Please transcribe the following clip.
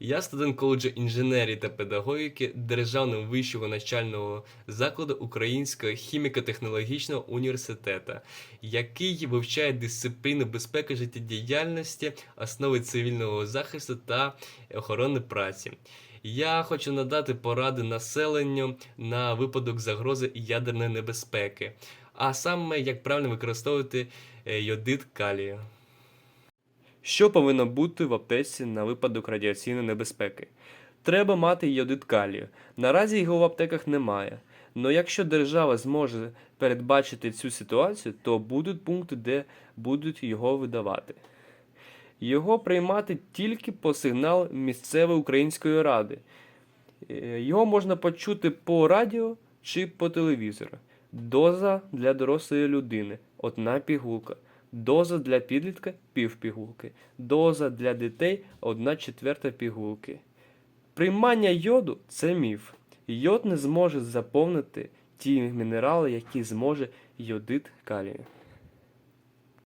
Я студент коледжу інженерії та педагогіки Державного вищого навчального закладу Українського хіміко-технологічного університету, який вивчає дисципліни безпеки життєдіяльності, основи цивільного захисту та охорони праці. Я хочу надати поради населенню на випадок загрози ядерної небезпеки, а саме як правильно використовувати е, йодид калію. Що повинно бути в аптеці на випадок радіаційної небезпеки? Треба мати йодид калію. Наразі його в аптеках немає. Але якщо держава зможе передбачити цю ситуацію, то будуть пункти, де будуть його видавати. Його приймати тільки по сигналу місцевої української ради. Е, Його можна почути по радіо чи по телевізору. Доза для дорослої людини одна пігулка. Доза для підлітка пів пігулки. Доза для дітей одна четверта пігулки. Приймання йоду це міф. Йод не зможе заповнити ті мінерали, які зможе йодит калію.